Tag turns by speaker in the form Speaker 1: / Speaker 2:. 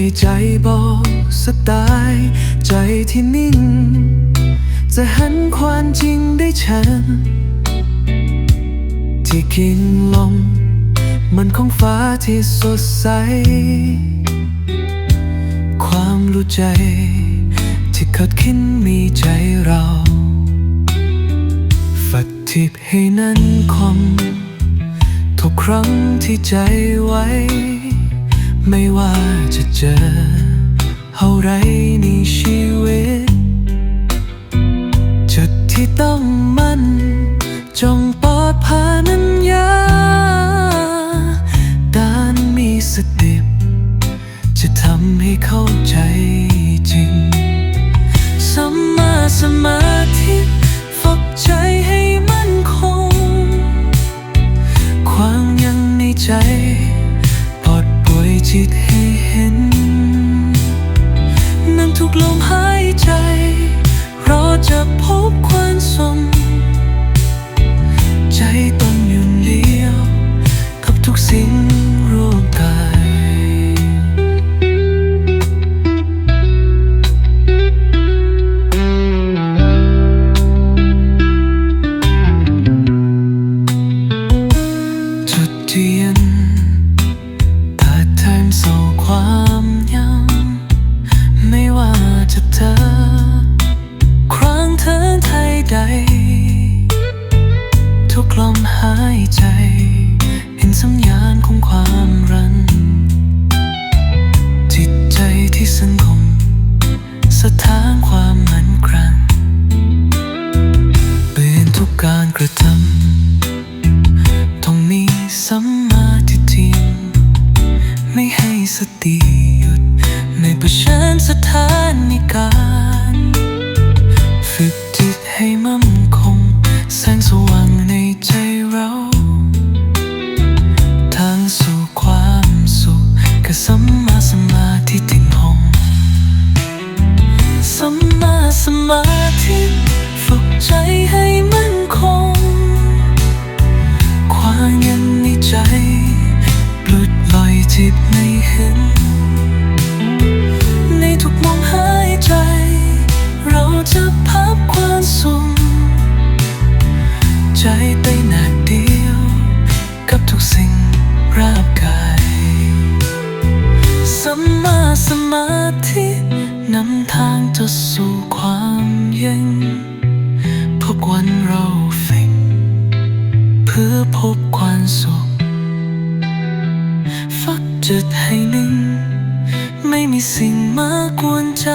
Speaker 1: ยใจบอกสไตล์ใจที่นิ่ง จะหันความจริงได้ชัดที่กินลมมันของฟ้าที่สดใส ความรู้ใจ ที่คดคินมีใจเรา ฝัดทิพให้นั้นคมทุกครั้งที่ใจไว้ ไม่ว่าจะเจออะไรในชีวิต ทุกลมหายใจเราจะพบความสม ใจต้องหยุ่นเลี้ยว กับทุกสิ่งร่วมกาย จุดที่เย็นเปิดทางสู่ความ สติหยุดในประชันสถานในการฝึกจิตให้มั่นคง แสงสว่างในใจเรา ทางสู่ความสุขคือสัมมาสมาธิที่หงสัมมาสมาธิฝึกใจให้มั่นคง สิ่งรอบกายสัมมาสมาธินำทางจะสู่ความเย็นพบวันเราฟิกเพื่อพบความสุขฝักจุดให้หนึ่ง ไม่มีสิ่งมากวนใจ